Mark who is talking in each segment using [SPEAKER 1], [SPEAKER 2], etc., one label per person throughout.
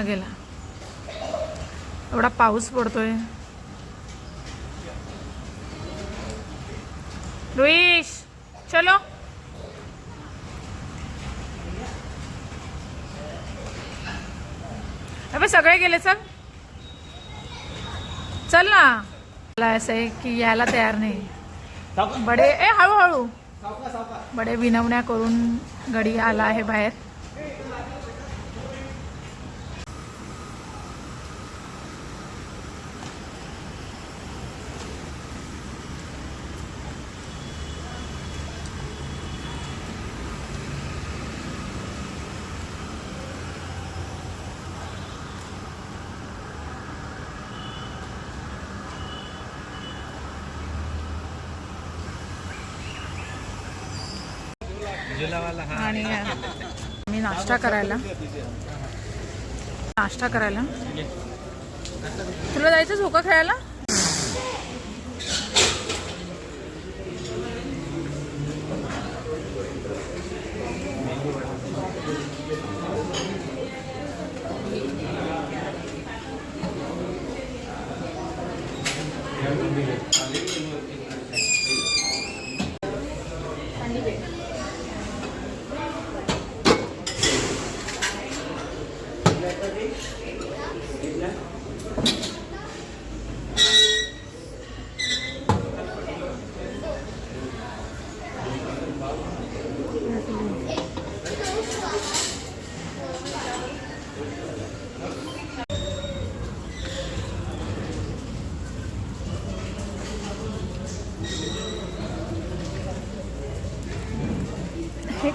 [SPEAKER 1] पुन्हा गेला. एवढा पाऊस पडतोय. रुईश चलो. अबे सगळे गेले चल. चल ना. मला असं आहे की यायला तयार नाही. बडे ए हळूहळू. बडे विनवण्या करून घडी आला आहे बाहेर. आणि मी नाश्ता करायला. नाश्ता करायला. तुला जायचं झोका खेळायला?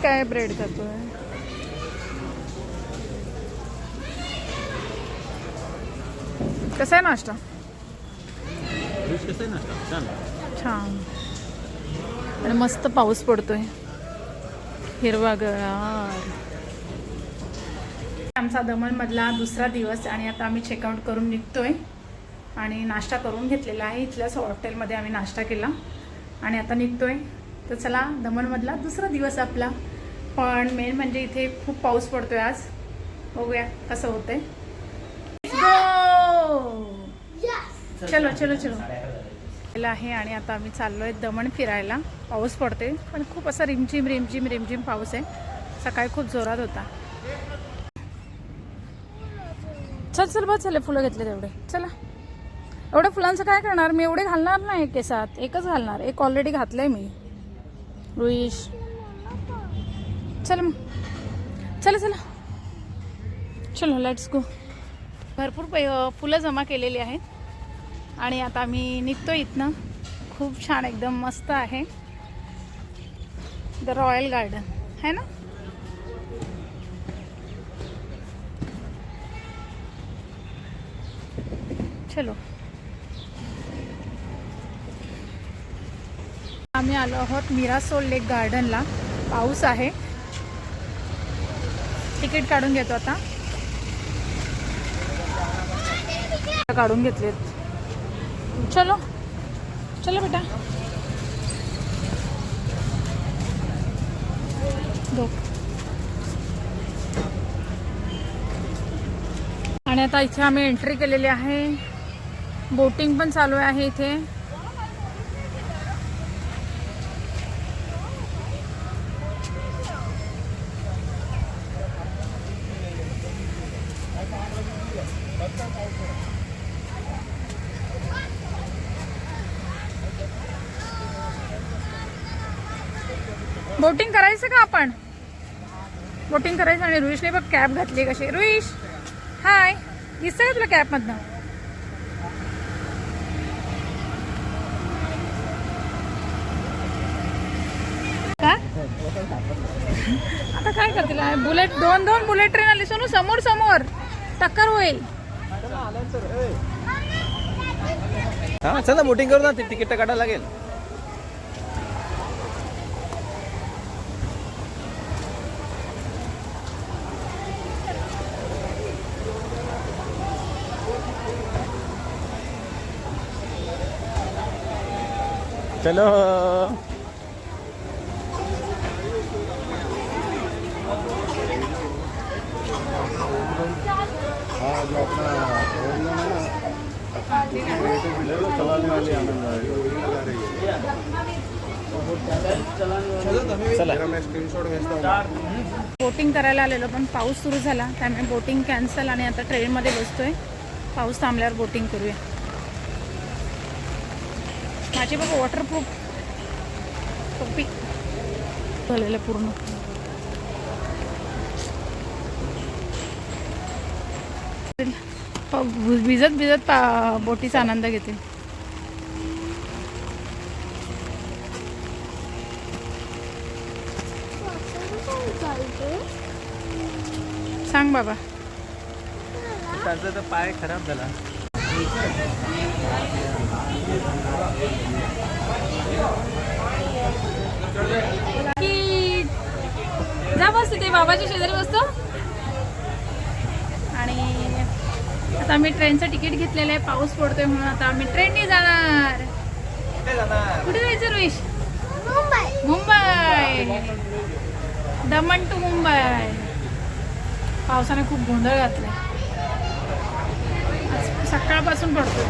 [SPEAKER 1] काय ब्रेड करतोय कसा आहे नाश्ता? छान. आणि मस्त पाऊस पडतोय. हिरवागार आमचा दमणमधला दुसरा दिवस आणि आता आम्ही चेकआउट करून निघतोय. आणि नाश्ता करून घेतलेला आहे. इथल्याच हॉटेलमध्ये आम्ही नाश्ता केला. आणि आता निघतोय. तर चला दमणमधला दुसरा दिवस आपला. पण मेन म्हणजे इथे खूप पाऊस पडतोय आज. बघूया कसं होतंय. Go! चलो चलो चलो. आहे आणि आता आम्ही चाललोय दमण फिरायला. पाऊस पडते पण खूप असा रिमझिम रिमझिम रिमझिम पाऊस आहे. सकाळी खूप जोरात होता. चल चल बस चले फुलं घेतले तेवढे चला. एवढ्या फुलांचं काय करणार? मी एवढे घालणार नाही केसात. एकच घालणार. एक ऑलरेडी घातलंय मी. रुईश. चल मग. चला चला. चलो लेट्स गो भरपूर पै फुलं जमा केलेली आहेत. आणि आता आम्ही निघतो इथनं. खूप छान एकदम मस्त आहे. द रॉयल गार्डन है ना? चलो. आम्ही आलो आहोत मिरासोल लेक गार्डनला. पाऊस आहे. तिकीट काढून घेतो आता. काढून घेतलेत. चलो. चलो बेटा. आणि आता इथे आम्ही एंट्री केलेली आहे. बोटिंग पण चालू आहे इथे. बोटिंग करायचं का आपण? बोटिंग करायचं आणि रुईशने बघ कॅब घातली कशी. रुईश हाय. दिसतंय का तुला कॅबमधनं का? आता काय करतील? बुलेट दोन दोन बुलेट ट्रेन आली. सोनू समोर समोर. टक्कर होईल.
[SPEAKER 2] चला बोटिंग करू ना. ते तिकीट काढायला लागेल. चलो.
[SPEAKER 1] बोटिंग करायला आलेलो पण पाऊस सुरू झाला. त्यामुळे बोटिंग कॅन्सल आणि आता ट्रेनमध्ये बसतोय. पाऊस थांबल्यावर बोटिंग करूया. माझी बघा वॉटरप्रूफ टोपी झालेलं पूर्ण. प- भिजत भिजत पा बोटीचा आनंद घेते. सांग बाबा.
[SPEAKER 2] त्याचा तर पाय खराब झाला.
[SPEAKER 1] की जा बस तिथे बाबाच्या शेजारी बसतो आणि आता आम्ही ट्रेनचं तिकीट घेतलेलं आहे पाऊस पडतोय म्हणून आता आम्ही ट्रेनने जाणार.
[SPEAKER 2] कुठे जाणार?
[SPEAKER 1] कुठे जायचं रुईश मुंबई. दमण टू मुंबई. पावसाने खूप गोंधळ घातलाय. आज सकाळपासून पडतो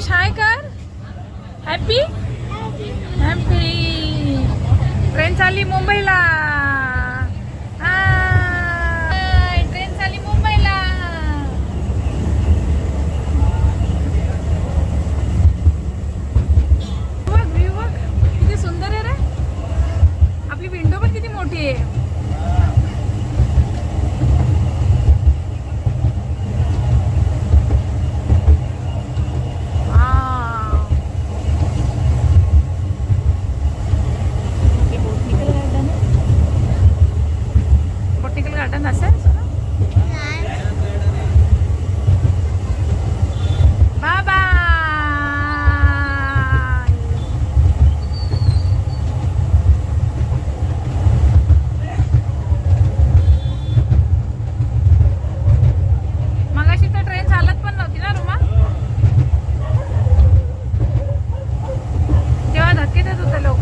[SPEAKER 1] आहे हाय कर हॅपी हॅपी ट्रेन चालली मुंबईला हाय, ट्रेन चालली मुंबईला बघ view बघ किती सुंदर आहे रे आपली विंडो पण किती मोठी आहे Wow. हे botanical garden आहे? Botanical garden असेल बाय बाय मगाशी तर ट्रेन चालत पण नव्हती ना रुमा तेव्हा धक्के देत होते लोक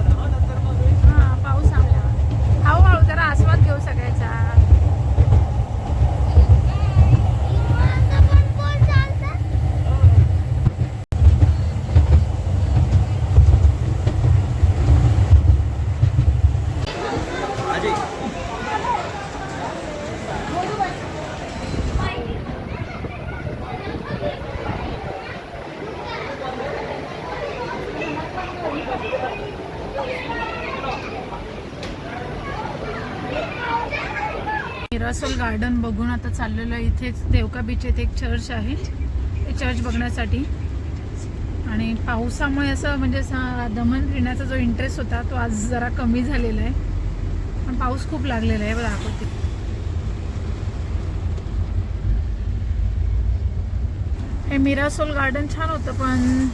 [SPEAKER 1] हा पाऊस थांबल्यावर हळूहळू जरा आस्वाद घेऊ सगळ्याचा
[SPEAKER 2] आजी
[SPEAKER 1] मिरासोल गार्डन बघून आता चाललेलं आहे. इथेच देवका बीच येथे एक चर्च आहे. ते चर्च बघण्यासाठी. आणि पावसामुळे असं म्हणजे असा दमन फिरण्याचा जो इंटरेस्ट होता तो आज जरा कमी झालेला आहे. पण पाऊस खूप लागलेला आहे बघा दाखवते हे मिरासोल गार्डन छान होतं पण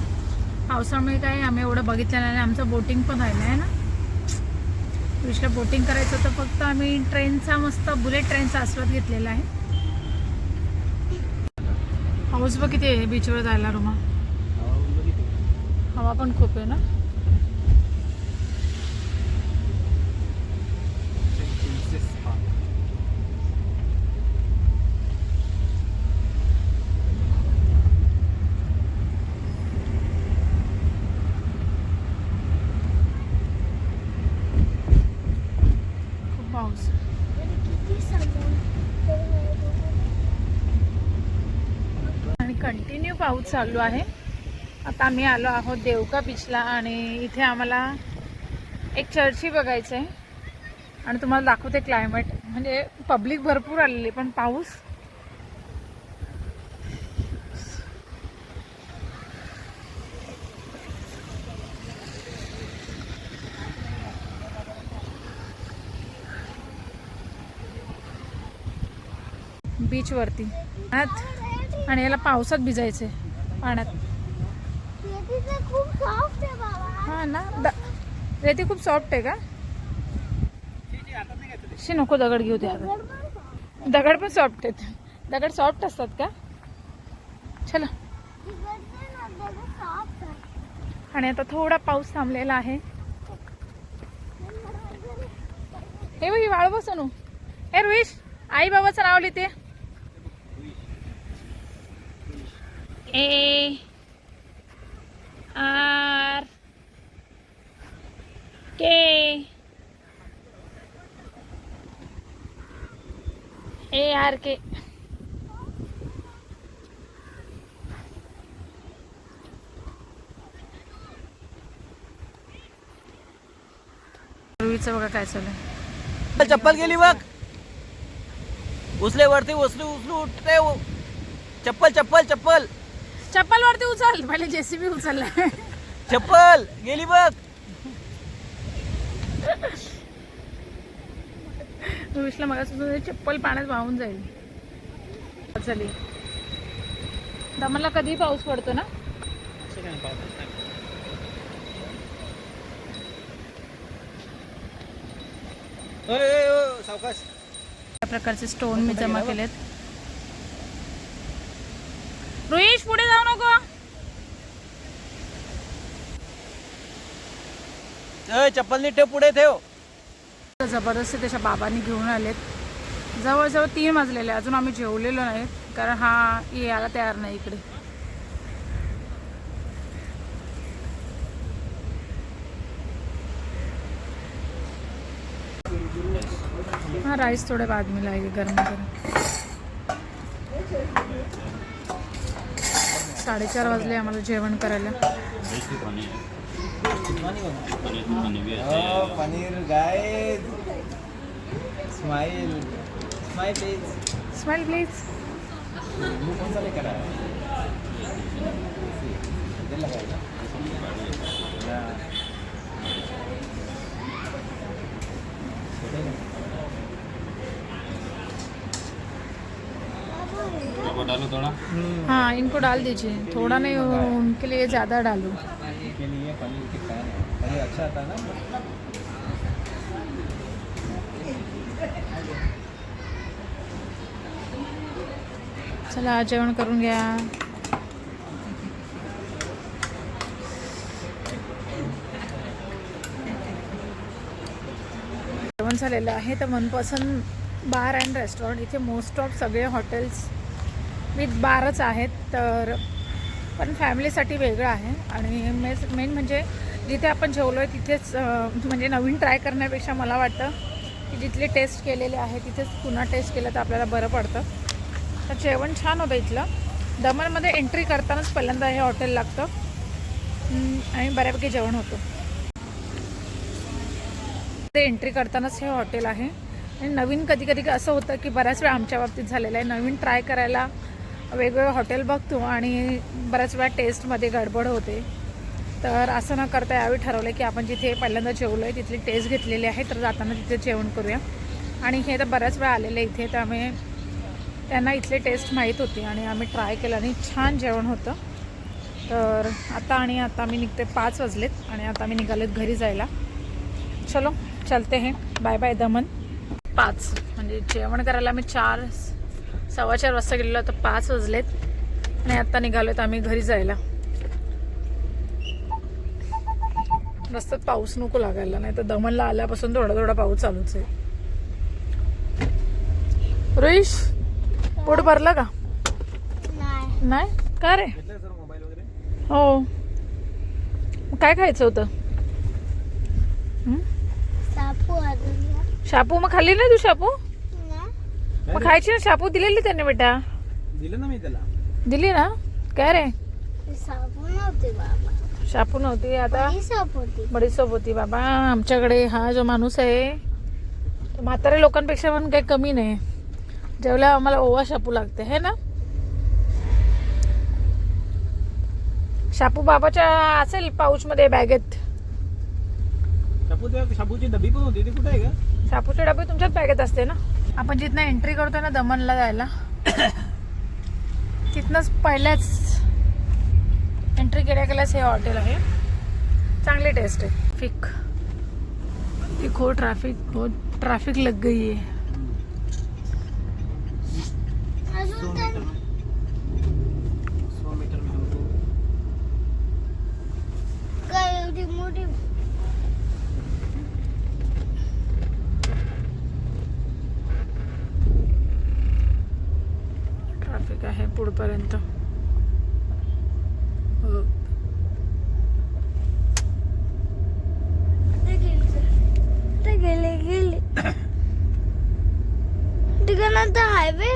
[SPEAKER 1] पावसामुळे काय आम्ही एवढं बघितलं नाही. आमचं बोटिंग पण राहिलं आहे ना? विषय बोटिंग करायचं होतं फक्त आम्ही ट्रेनचा मस्त बुलेट ट्रेनचा आस्वाद घेतलेला आहे. पाऊस बघ किती आहे बीचवर जायला रुमा. हवा पण खूप आहे ना खूप पाऊस आणि कंटिन्यू पाऊस चालू आहे. आता आम्ही आलो आहोत देवका बीचला आणि इथे आम्हाला एक चर्चही बघायचं आहे. आणि तुम्हाला दाखवते क्लायमेट म्हणजे पब्लिक भरपूर आलेली पण पाऊस बीचवरती पाण्यात आणि याला पावसात भिजायचे पाण्यात. हा ना? द- रेती खूप सॉफ्ट आहे का? शी नको दगड घेऊ दे आता दगड पण सॉफ्ट आहेत. दगड सॉफ्ट असतात का? चला. आणि आता थोडा पाऊस थांबलेला आहे. हे बघ ही वाळ बसनू हे रुईश आई बाबाचं नाव लिहिते. A R K A R के रुईचं बघा काय चालू
[SPEAKER 2] चप्पल गेली बघ. उचले वरती उचलू उचलू उठते चप्पल चप्पल चप्पल.
[SPEAKER 1] चप्पल वरती उचल. पहिले जेसीबी उचललाय
[SPEAKER 2] चप्पल गेली बघ.
[SPEAKER 1] रुईशला मग चप्पल पाण्यात वाहून जाईल. चली. दमनला कधी पाऊस पडतो ना?
[SPEAKER 2] सावकाश.
[SPEAKER 1] या प्रकारचे स्टोन मी जमा केलेत. रुईश पुढे जाऊ नको.
[SPEAKER 2] चप्पल नीट ठेव पुढे ठेव.
[SPEAKER 1] जबरदस्ती त्याच्या बाबांनी घेऊन आलेत. जवळजवळ तीन वाजलेले अजून आम्ही जेवलेलो नाही कारण हा यायला तयार नाही इकडे. हा राईस थोडे बाद में लाएंगे गरम गरम साडेचार वाजले आम्हाला जेवण करायला.
[SPEAKER 2] पनीर गाय smile smile please
[SPEAKER 1] smile please
[SPEAKER 2] मुंह इधर लगाएगा
[SPEAKER 1] हाँ इनको डाल दीजिए। थोड़ा नहीं उनके लिए ज़्यादा डालो।
[SPEAKER 2] के लिए पनीर टिक्का है पनीर अच्छा आता है ना?
[SPEAKER 1] चला जेवण करून घ्या जेवण झालेलं आहे तर मनपसंद बार अँड रेस्टॉरंट इथे मोस्ट ऑफ सगळे हॉटेल्स विथ बारच आहेत तर पण फॅमिलीसाठी वेगळं आहे. आणि मेस मेन म्हणजे जिथे आपण जेवलो आहे तिथेच म्हणजे नवीन ट्राय करण्यापेक्षा मला वाटतं की जिथले टेस्ट केलेले आहे तिथेच पुन्हा टेस्ट केलं तर आपल्याला बरं पडतं. तर जेवण छान होतं इथलं. दमनमध्ये एंट्री करतानाच पहिल्यांदा हे हॉटेल लागतं. आणि बऱ्यापैकी जेवण होतं. ते एंट्री करतानाच हे हॉटेल आहे. आणि नवीन कधी कधी असं होतं की बऱ्याच वेळा आमच्या बाबतीत झालेलं आहे. नवीन ट्राय करायला वेगवेगळं हॉटेल बघतो आणि बऱ्याच वेळा टेस्टमध्ये गडबड होते. तर असं न करता यावेळी ठरवलं की आपण जिथे पहिल्यांदा जेवलो आहे तिथली टेस्ट घेतलेली आहे तर जाताना तिथे जेवण करूया. आणि हे तर बऱ्याच वेळा आलेले इथे त्यामुळे त्यांना इथले टेस्ट माहीत होती आणि आम्ही ट्राय केलं आणि छान जेवण होतं. तर आता आणि आता मी निघते पाच वाजलेत आणि आता मी निघालेत घरी जायला. चलो चलते हे. Bye bye Daman. पाच म्हणजे जेवण करायला मी चार सव्वा चार वाजता गेलेलो तर पाच वाजलेत. आणि आता निघालोत आम्ही घरी जायला. रस्त्यात पाऊस नको लागायला नाही तर दमनला आल्यापासून थोडा थोडा पाऊस चालूच आहे. रोहिश पोट भरला का?
[SPEAKER 3] नाही.
[SPEAKER 1] नाही? का रे?
[SPEAKER 2] घेतलं सर मोबाईल वगैरे?
[SPEAKER 1] हो. काय खायचं होतं. शापू मग खाल्ली नाही तू शापू? मग खायची ना शापू दिलेली त्याने बेटा.
[SPEAKER 2] दिलं ना मी त्याला.
[SPEAKER 1] दिली ना? काय रे?
[SPEAKER 3] ते सापू नव्हते बाबा.
[SPEAKER 1] शापू नव्हती आता?
[SPEAKER 3] ही साप होती.
[SPEAKER 1] बडीसोप होती बाबा. आमच्याकडे हा जो माणूस आहे तो म्हातारे लोकांपेक्षा पण काही कमी नाही. जेवल्या आम्हाला ओवा शापू लागते है ना? शापू बाबाच्या असेल पाऊचमध्ये बॅगेत.
[SPEAKER 2] शाबू त्या शाबूची डबी पण होती ती कुठे आहे का
[SPEAKER 1] शापूचे डबे तुमच्याच बॅगेत असते ना? आपण जिथनं एंट्री करतो ना दमनला जायला तिथनंच पहिल्याच एंट्री केल्या गेल्यास हे हॉटेल आहे. चांगली टेस्ट आहे. ट्रॅफिक खो ट्रॅफिक बहुत ट्रॅफिक लग गई
[SPEAKER 2] आहे. मोठी।
[SPEAKER 1] ट्रॅफिक आहे पुढपर्यंत. हो.
[SPEAKER 3] ते गेले गेले तिकडनंतर हायवे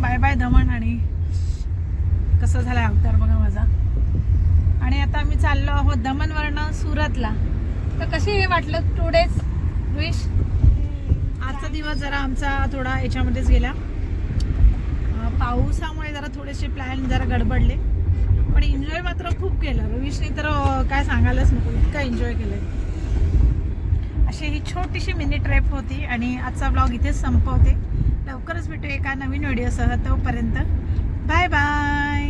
[SPEAKER 1] बाय बाय दमण आणि कसं झालं अवतार बघा माझा. आणि आता आम्ही चाललो आहोत दमणवरनं सुरतला. तर कशी हे वाटलं? टू डेज विश आजचा दिवस जरा आमचा थोडा याच्यामध्येच गेला. पावसामुळे जरा थोडेसे प्लॅन जरा गडबडले. पण एन्जॉय मात्र खूप केलं. रवीशने तर काय सांगायलाच नको इतका एन्जॉय केलं अशी ही छोटीशी मिनी ट्रिप होती आणि आजचा ब्लॉग इथेच संपवते. लवकरच भेटू एका नवीन व्हिडिओसह तोपर्यंत. Bye bye